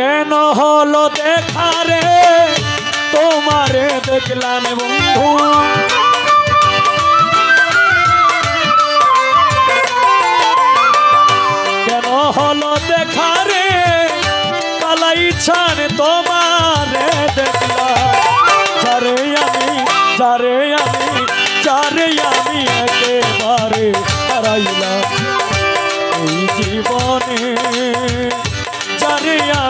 কেন হলো দেখা রে? তোমারে দেখলাম বন্ধু। কেন হলো দেখা রে? কালাই ছান তোমারে দেখলাম। যারে আমি যারে আমি যারে আমি একেবারে হারাইলাম।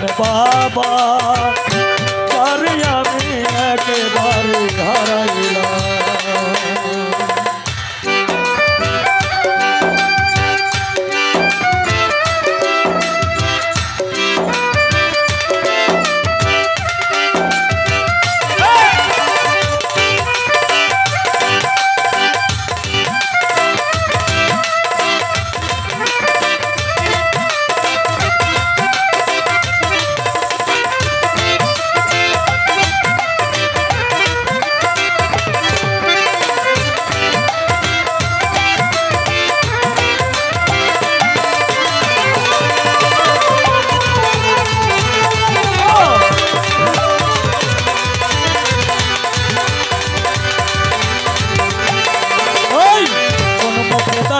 ছান বাবা আমি একবার হারাইলাম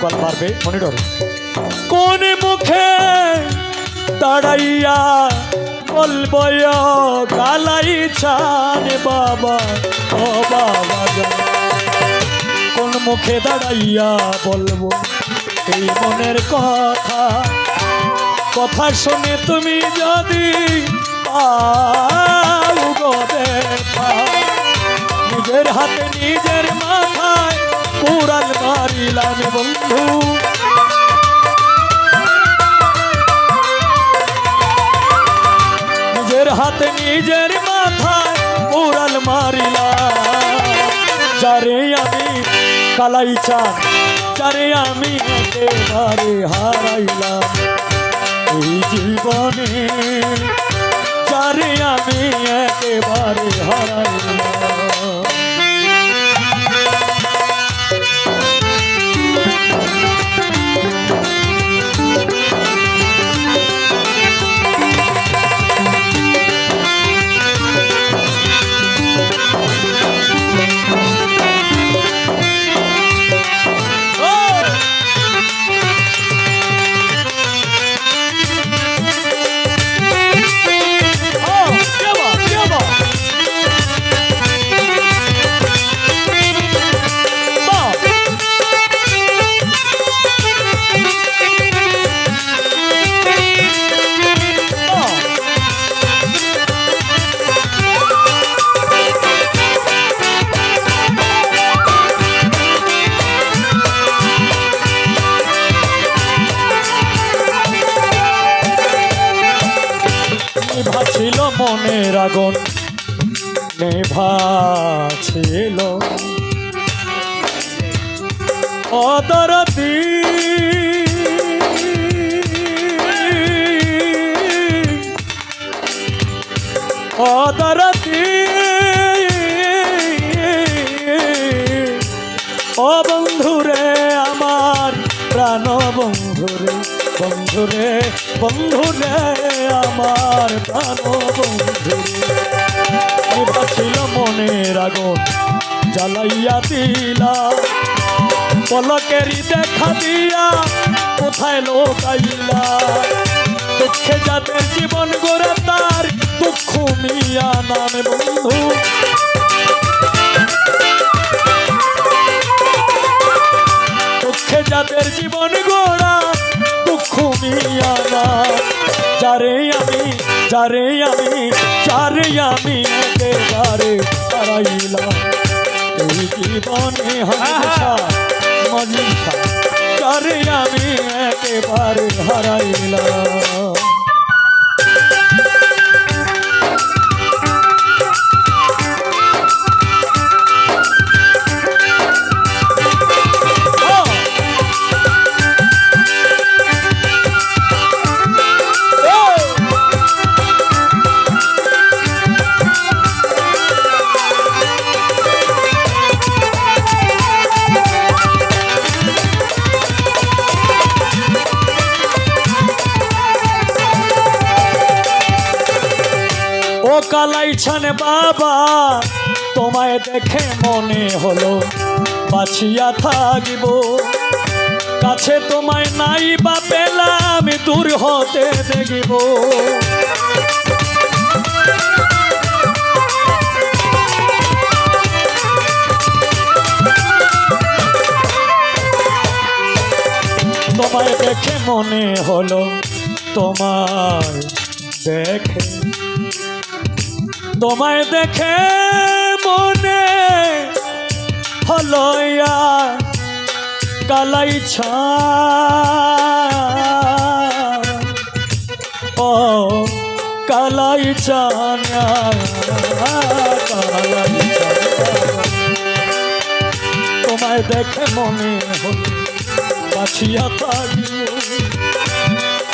বুকাল মারবে মনিটর কোন মুখে দাঁড়াইয়া বলব গালাই ছান বাবা, ও বাবা। কোন মুখে দাঁড়াইয়া বলব, এই মনের কথা কথা শুনে তুমি যদি নিজের হাতে, নিজের মাথায় কুড়াল মারিলাম বন্ধু। নিজের হাতে, নিজের মাথায় কুড়াল মারিলাম। যারে আমি কালাই চান, যারে আমি একেবারে হারাইলাম। এই জীবনে যারে আমি একেবারে হারাইলাম। আগুন নেভা ছিল। অদরতি। অদরতি। ও বন্ধুরে আমার প্রাণ বন্ধুরে বন্ধুরে বন্ধুরে, আমার প্রাণ বন্ধুরে। ছিল মনের আগুন, জ্বালাইয়া দিলা। পলকেরই দেখা দিয়া কোথায় লোকাইলা? দুঃখে যাদের জীবন জীবন গড়ে তার দুঃখ মিয়া নামে বন্ধু। দুঃখে যাদের জীবন গোড়া দুঃখ মিয়া না যারে আমি যারে আমি যারে আমি একেবারে হারাইলাম। এই জীবনে হামেশা মজিষা যারে আমি ও কালাইছান বাবা, তোমায় দেখে মনে হলো বাছিয়া থাকিব। কাছে তোমায় নাই বা পেলাম, দূর হতে দেখিব। তোমায় দেখে মনে হলো, তোমায় দেখে তোমায় দেখে মনে হলো কালাই ছা ও কালাই চানা তোমায় দেখে মনে হলো থাকিব।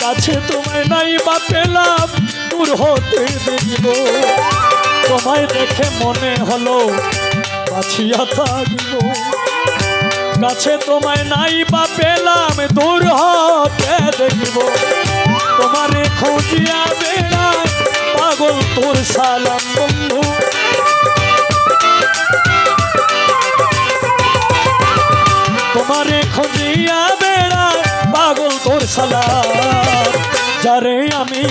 কাছে তোমায় নাই বা পেলাম, দূর হতে দেখব তোমায় দেখে মনে হলো বাছিয়া থাকব। কাছে তোমায় নাই বা পেলাম, দূর হতে দেখব। তোমারে খুঁজিয়া বেড়ায় পাগল, তোর সালাম বন্ধু। তোমারে খুঁজিয়া বেড়ায় পাগল, তোর সালাম। যারে আমি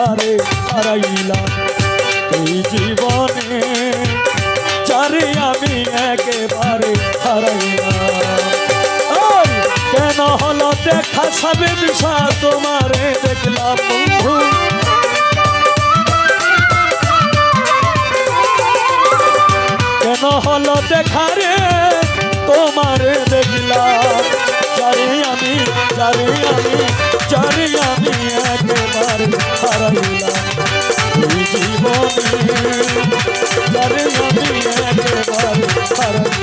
একেবারে হারাইলাম। এই জীবনে যারে আমি একেবারে হারাইলাম। কেন হলো দেখা সাবে বিষা তোমারে দেখলাম বন্ধু। কেন হলো দেখা রে তোমার দেখলাম। যারে আমি যারে আমি যারে আমি একবার হারাইলাম। জীবনে যারে আমি একবার হারাইলাম।